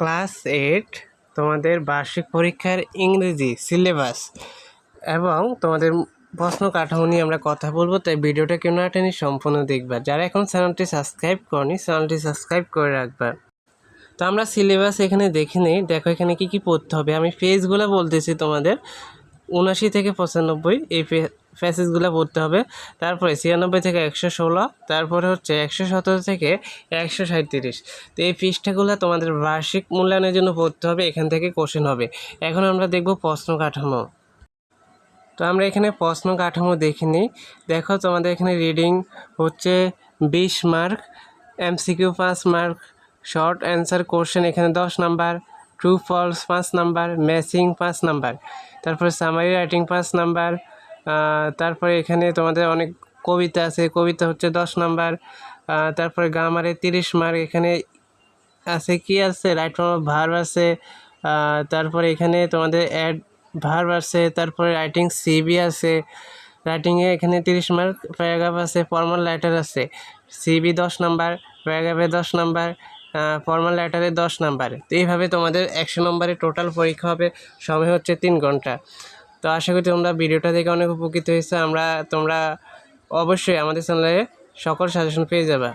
Class eight তোমাদের বার্ষিক পরীক্ষার ইংরেজি সিলেবাস এবং তোমাদের প্রশ্ন কাঠামো নিয়ে আমরা কথা বলব, তাই ভিডিওটা কেন আটেনি সম্পূর্ণ দেখবা। যারা এখন চ্যানেলটি সাবস্ক্রাইব করনি, চ্যানেলটি সাবস্ক্রাইব করে রাখবা। তো আমরা সিলেবাস এখানে দেখে নিই। দেখো এখানে কি কি পড়তে হবে। আমি পেজগুলো বলতেছি তোমাদের। উনাশি থেকে পঁচানব্বই, এই প্যাসেজগুলো পড়তে হবে। তারপরে ছিয়ানব্বই থেকে একশো ষোলো, তারপরে হচ্ছে একশো সতেরো থেকে একশো সাঁত্রিশ তো এই পৃষ্ঠাগুলো তোমাদের বার্ষিক মূল্যায়নের জন্য পড়তে হবে, এখান থেকে কোশ্চেন হবে। এখন আমরা দেখব প্রশ্ন কাঠামো। তো আমরা এখানে প্রশ্ন কাঠামো দেখিনি দেখো তোমাদের এখানে রিডিং হচ্ছে বিশ মার্ক এমসিকিউ পাঁচ মার্ক শর্ট অ্যান্সার কোশ্চেন এখানে দশ নাম্বার ট্রু ফলস পাঁচ নাম্বার ম্যাচিং পাঁচ নাম্বার। তারপরে সামারি রাইটিং পাঁচ নাম্বার তারপরে এখানে তোমাদের অনেক কবিতা আছে। কবিতা হচ্ছে দশ নাম্বার। তারপরে গ্রামারে তিরিশ মার্ক এখানে আছে। কি আছে? রাইট ফর্ম অফ ভার্ব আছে। তারপরে এখানে তোমাদের অ্যাড ভার্ব আছে। তারপরে রাইটিং সিবি আছে। রাইটিংয়ে এখানে তিরিশ মার্ক। প্যারাগ্রাফ আছে ফর্মাল লেটার আছে। সিবি দশ নাম্বার প্যারাগ্রাফে দশ নাম্বার ফর্মাল লেটারে দশ নাম্বার। তো এইভাবে তোমাদের একশো নম্বরে টোটাল পরীক্ষা হবে। সময় হচ্ছে তিন ঘণ্টা। তো আশা করি তোমরা ভিডিওটা দেখে অনেক উপকৃত হয়েছে। আমরা তোমরা অবশ্যই আমাদের চ্যানেলে সকল সাজেশন পেয়ে যাবে।